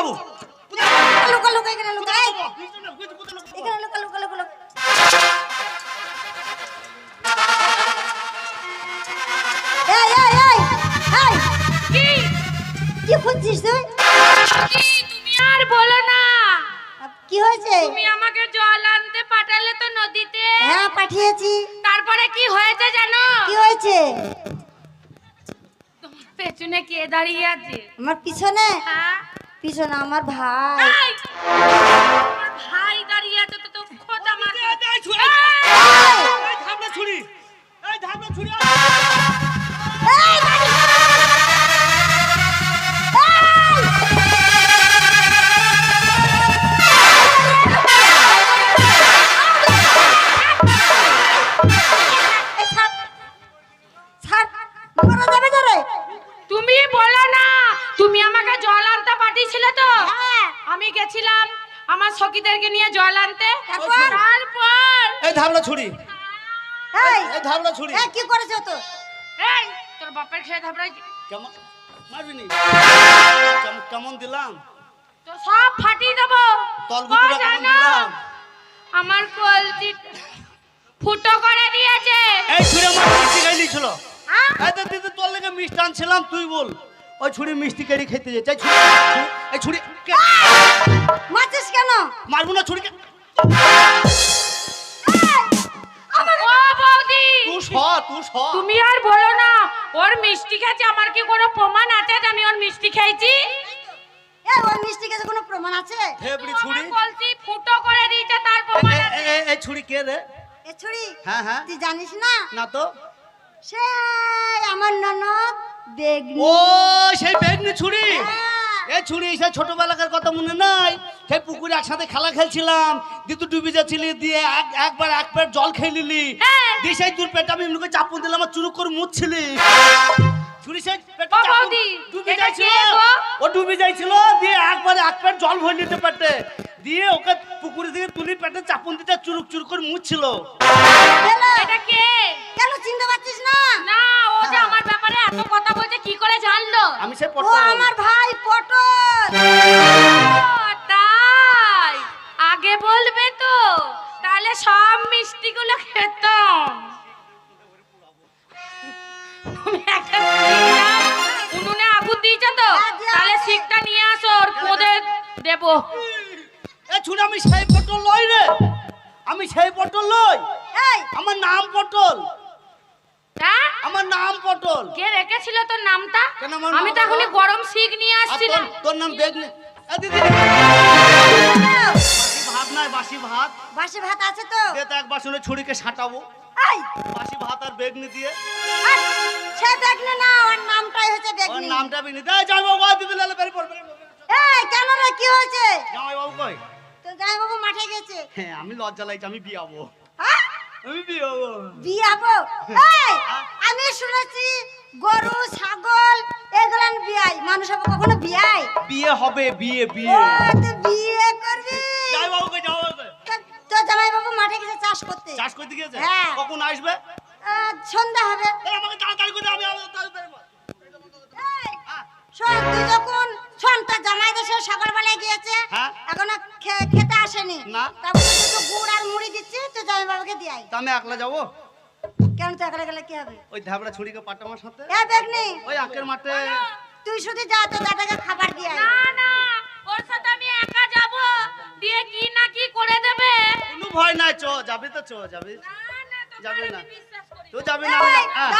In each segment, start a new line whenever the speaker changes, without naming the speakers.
লুকাবো?
লুকা লুকা এখানে লুকা? এখানে লুকা লুকা লুকা লুকা। এই এই এই এই।
কি?
কি খুঁজছিস তুই?
তুমি আর বলো না।
কি হয়েছে?
তুমি আমাকে জল আনতে পাঠালে তো নদীতে।
হ্যাঁ পাঠিয়েছি।
তারপরে কি হয়েছে জানো?
কি হয়েছে?
তোমার পেছনে কে দাঁড়িয়ে আছে?
আমার পিছনে?
হ্যাঁ।
পিছনে আমার ভাই।
দাঁড়িয়ে আছে তো তো খোঁজা
এই, ছুরি। এই! ছুরি?
তুমি বলো না তুমি আমাকে জল আনতে পাঠিয়েছিলে তো?
হ্যাঁ।
আমি গেছিলাম আমার সখীদেরকে নিয়ে জল আনতে।
তারপর?
এই ধামড়া ছুরি।
এই,
এই ধামড়া ছুরি।
এই, কি করেছ তো?
এই তোর বাপের খেয়ে থাপড়াই
কেমন? মারবিনি কেমন দিলাম?
তো সব ফাটিয়ে দেবো।
কেমন দিলাম?
আমার কলজি ফুটো করে দিয়েছে।
এই ছুরি আমার খাই দিয়েছিল
হ্যাঁ?
এই তো দিদি তোর লেগে মিষ্টি আনছিলাম তুই বল। ওই ছুরি মিষ্টি কেড়ে খেতে যাচ্ছে এই ছুরি ছুরি- এই ছুরি
মারছিস কেন?
মারবো না ছুরিকে।
ও বৌদি!
তুই স তুই স।
তুমি আর বলো না ওর মিষ্টি খেয়েছে আমার কি কোনো প্রমাণ আছে যে আমি ওর মিষ্টি খেয়েছি?
এই ওর মিষ্টি কাছে কোনো প্রমাণ আছে?
ছুরি।
বলছি ফুটো করে দিয়েছে তার প্রমাণ আছে।
এই ছুরি কে রে?
ছুরি?
হ্যাঁ হ্যাঁ।
তুই জানিস না?
না তো?
সে আমার ননদ
ও সেই বেগনি ছুরি।
হ্যাঁ।
ছুরি সেই ছোটবেলাকার কথা মনে নাই? সেই পুকুরে একসাথে খেলা খেলছিলাম। দিয়ে তুই ডুবে যাচ্ছিলি দিয়ে একবার এক পেট জল খেয়ে নিলি।
হ্যাঁ।
দিয়ে সেই তোর পেটে আমি এমনি চাপুন দিলাম চুরুক করে মুছছিলি। ছুরি সেই পেটে ডুবে যাইছিল ও ডুবে যাইছিল দিয়ে একবার এক পেট জল ভরে নিতে পেটে। দিয়ে ওকে পুকুরে থেকে তুলি পেটে চাপুন দিতে চুরুক চুরুক করে মুছছিল
কেন?
এটা কে
কেন চিনতে পারছিস না
না ও যে আমার ব্যাপারে এত কথা বলছে কি করে জানলো?
আমি সেই
ও আমার ভাই পটল।
তাই? আগে বলবে তো তাহলে সব মিষ্টিগুলো খেতাম। উনুনে আগুন দিয়েছে তো
হ্যাঁ,
তাহলে শিকটা নিয়ে আসো ওর কোদে দেবো।
এ আমি সেই পটল লই রে। আমি সেই পটল লই।
এই।
আমার নাম পটল।
হ্যাঁ
আমার নাম পটল।
কে রেখেছিল তোর নামটা? আমি তো গরম শিক নিয়ে আসছিলাম।
তোর- নাম বেগনি ভাত নাই বাসি ভাত।
বাসি ভাত আছে তো।
দে এক বাসনে ছুরিকে সাঁটাবো। বাসি ভাত আর বেগনি দিয়ে।
সে বেগনি না ওর নামটাই হচ্ছে
ওর নামটা বেগনি দে যাই বাবু দিদি লালে বেরি পড়বে।
এই কেন রে কি হয়েছে?
জামাই বাবু কই?
তো যাই বাবু মাঠে গেছে।
হ্যাঁ আমি লজ্জা লাগছে আমি বিয়াবো আমি বিয়াবো।
বিয়াবো? এই আমি শুনেছি গরু ছাগল এগুলো বিয়াই। মানুষ হবে কখনো বিয়াই?
বিয়ে হবে বিয়ে বিয়ে।
বিয়ে করবি?
যাই বাবু যাও
তো- তো জামাই বাবু মাঠে গেছে চাষ করতে।
চাষ করতে গিয়েছে?
হ্যাঁ।
কখন আসবে?
সন্ধ্যা হবে।
আমাকে তাড়াতাড়ি করে আমি
শোন তুই যখন শোন তোর জামাই দেশে সকালবেলায় গিয়েছে।
হ্যাঁ।
এখনও খেতে আসেনি।
না।
তারপরে গুড় আর মুড়ি দিচ্ছি তুই জামাই বাবাকে দিয়াই।
তা আমি একলা যাব?
কেন তুই একলা গেলে কি হবে?
ওই ধাবড়া ছুরিকে পাটা আমার সাথে।
এ বেগনি
ওই আঁকের মাঠে।
তুই শুধু যা তোর দাদাকে খাবার দিয়াই।
না না ওর সাথে আমি একা যাব। দিয়ে কি না কি করে দেবে?
কোনো ভয় নাই চ যাবি তো চ যাবি।
না না
যাবে না।
আমি বিশ্বাস করি।
তুই যাবি না হ্যাঁ।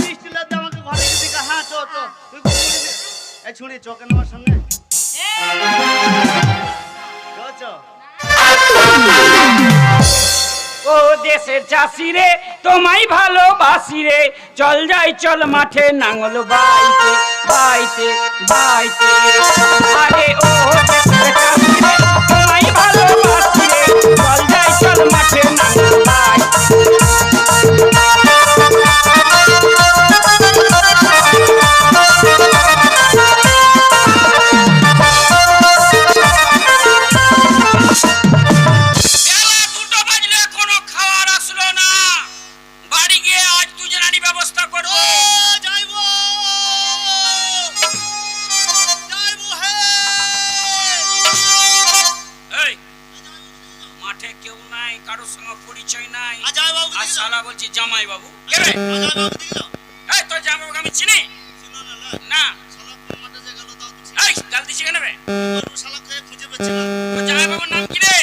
মিষ্টি লাগছে আমাকে ঘরে দিকে। হ্যাঁ চ চ। তুই এই ছুরি চ কেন আমার সামনে
ও দেশের চাষি রে, তোমায় ভালোবাসি রে। চল যাই, চল মাঠে নাঙল বাইতে বাইতে বাইতে। আরে ও দেশের চাষি রে, তোমায় ভালোবাসি রে। চল যাই, চল মাঠে নাঙল মাঠে কেউ নাই কারোর সঙ্গে পরিচয় নাই। আর শালা বলছি
জামাই
বাবু তোর জামাই বাবু আমি চিনি?
না খুঁজে পাচ্ছি
জামাই বাবুর নাম কি রে?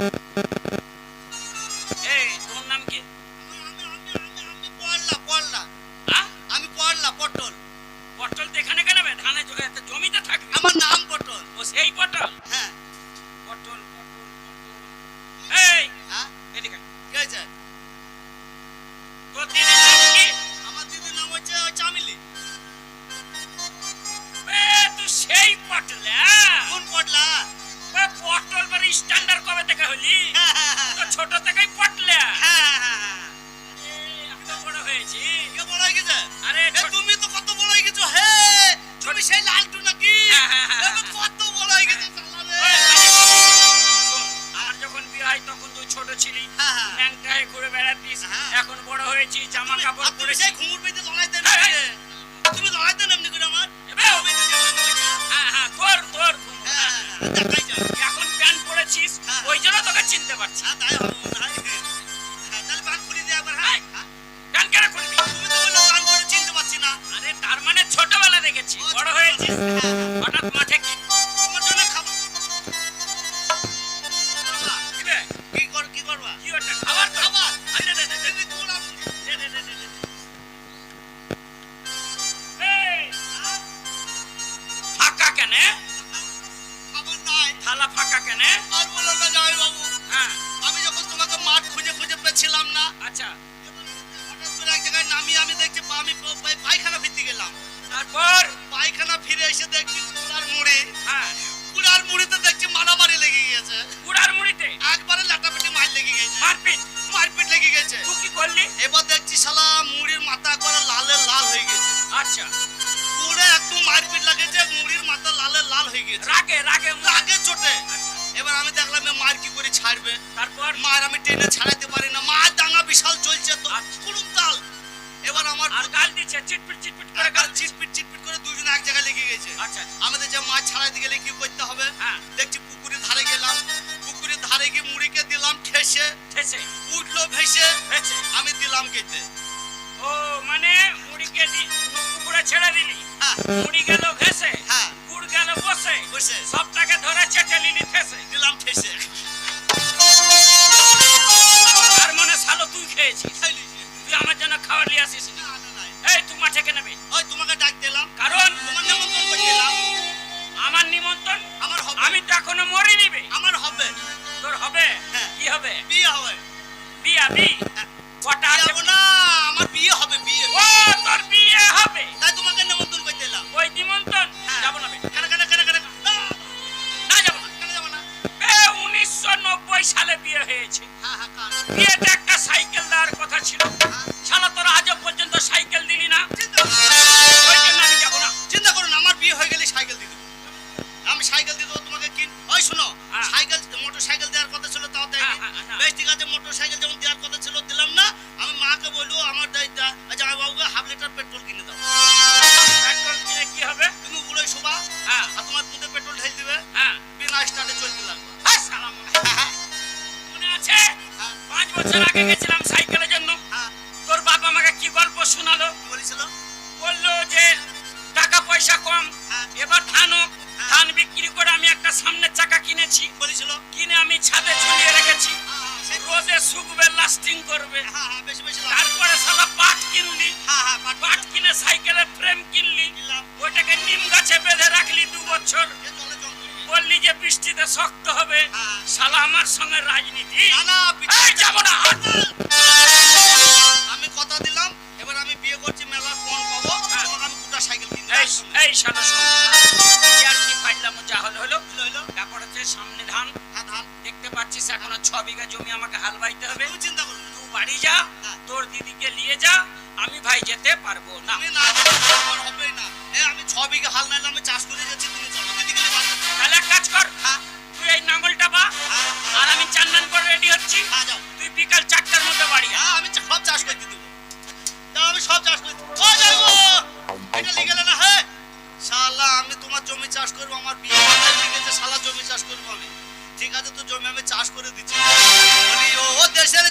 Thank you. নাকি
হ্যাঁ, হ্যাঁ, হ্যাঁ,
কত বড় হয়ে গেছে শালা রে।
ওই, শোন, আমার যখন বিয়ে হয় তখন তুই ছোট ছিলি
হ্যাঁ, হ্যাঁ।
হয়ে ঘুরে বেড়াতিস
হ্যাঁ।
এখন বড় হয়েছি জামা কাপড় পরেছি
ঘুঙুর পেতে
হ্যাঁ,
রে? তুমি লড়াইতেন এমনি করে আমার।
হ্যাঁ হ্যাঁ তোর তোর।
হ্যাঁ, হ্যাঁ, হ্যাঁ।
এখন প্যান্ট পরেছিস
হ্যাঁ।
ওই জন্য তোকে চিনতে পারছি
হ্যাঁ, মনে হয়। হ্যাঁ, তাহলে পান হ্যাঁ? হ্যাঁ? করে চিনতে পারছি না।
আরে তার মানে ছোটবেলা বড় আর
বলো না জামাইবাবু,
হ্যাঁ
আমি যখন তোমাকে মাঠ খুঁজে খুঁজে পেয়েছিলাম না
আচ্ছা
হঠাৎ করে এক জায়গায় নামিয়ে আমি দেখছি আমি পায়খানা ফিরতে গেলাম
তারপর?
পায়খানা ফিরে এসে দেখছি কুড়ার মুড়ি
হ্যাঁ।
কুড়ার মুড়িতে? দেখছি মারামারি লেগে গেছে
কুড়ার মুড়িতে
একবারে লাটাপিটি মার লেগে গেছে
মারপিট।
মারপিট লেগে গেছে
তুই কি করলি?
এবার দেখছি শালা মুড়ির মাথা করে লালে লাল হয়ে গেছে
আচ্ছা।
পুরো একটু মারপিট লাগেছে মুড়ির মাথা লালে লাল হয়ে গেছে।
রাগে রাগে
রাগে চোটে। এবার আমি দেখলাম মার কি করে ছাড়বে?
তারপর?
মার আমি টেনে ছাড়াতে পারি না। মার দাঙ্গা বিশাল চলছে তো।
আচ্ছা।
কুড়ুম তাল। এবার আমার
আর গাল দিচ্ছে চিটপিট চিটপিট করে গাল
চিটপিট চিটপিট করে দুজন এক জায়গায় লেগে গেছে।
আচ্ছা
আমাদের যে মাছ ছাড়াইতে গেলে কি করতে হবে?
হ্যাঁ।
দেখছি পুকুরের ধারে গেলাম। পুকুরের ধারে গিয়ে মুড়িকে দিলাম ঠেসে।
ঠেসে।
উঠল ভেসে।
ভেসে।
আমি দিলাম কেটে
ও মানে মুড়িকে দি পুকুরে ছেড়ে দিলি।
হ্যাঁ।
মুড়ি গেল ভেসে।
হ্যাঁ।
বসে
বসে।
সবটাকে ধরে চেটে লিলি ঠেসে
দিলাম ঠেসে।
আর মনে সালো তুই খেয়েছিস? তুই আমার জন্য খাবার নিয়ে আসিস। এই তুই মাঠে কেন নেবে?
ওই তোমাকে ডাক দিলাম।
কারণ
তোমার নেমন্তন্ন করে দিলাম।
আমার নিমন্ত্রণ
আমার হবে।
আমি তো এখনও মরি নিবে
আমার হবে।
তোর হবে?
হ্যাঁ।
কি হবে?
বিয়ে হবে।
বিয়া বি? Yeah, বছর আগে গেছিলাম সাইকেলের জন্য। তোর বাবা আমাকে কি গল্প শোনালো?
বলেছিল?
বলল যে টাকা পয়সা কম। এবার ধান হোক। ধান বিক্রি করে আমি একটা সামনের চাকা কিনেছি।
বলেছিল?
কিনে আমি ছাদে ঝুলিয়ে রেখেছি। রোদে শুকবে লাস্টিং করবে। তারপরে শালা পাট কিনলি।
পাট
কিনে সাইকেলের ফ্রেম কিনলি। ওইটাকে নিম গাছে বেঁধে রাখলি দু বছর। বললি যে বৃষ্টিতে শক্ত হবে
হ্যাঁ।
শালা আমার সঙ্গে রাজনীতি? যাব না।
আমি কথা দিলাম এবার আমি বিয়ে করছি মেলা কোন পাবো
হ্যাঁ।
তোমাকে আমি গোটা সাইকেল
এই এই শালা আর কি ফাইলাম যা হলো হলো?
হলো হলো?
ব্যাপার হচ্ছে সামনে ধান।
হ্যাঁ ধান।
দেখতে পাচ্ছিস এখনও ছ বিঘা জমি আমাকে হাল বাইতে হবে
চিন্তা।
তুই বাড়ি যা। তোর দিদিকে নিয়ে যা আমি ভাই যেতে পারব না।
গেলে না আমি ছ বিঘা হাল নাইলে আমি চাষ করে যাচ্ছি
রেডি
হ্যাঁ যাও
তুই বিকাল চারটার মধ্যে বাড়ি
হ্যাঁ আমি সব চাষ করে দেবো। আমি সব চাষ করে ও যাব এটা লিখে না হ্যাঁ। শালা আমি তোমার জমি চাষ করব আমার বিয়ে লেগেছে শালা জমি চাষ করব আমি। ঠিক আছে তো জমি আমি চাষ করে দিচ্ছি। ও দেশের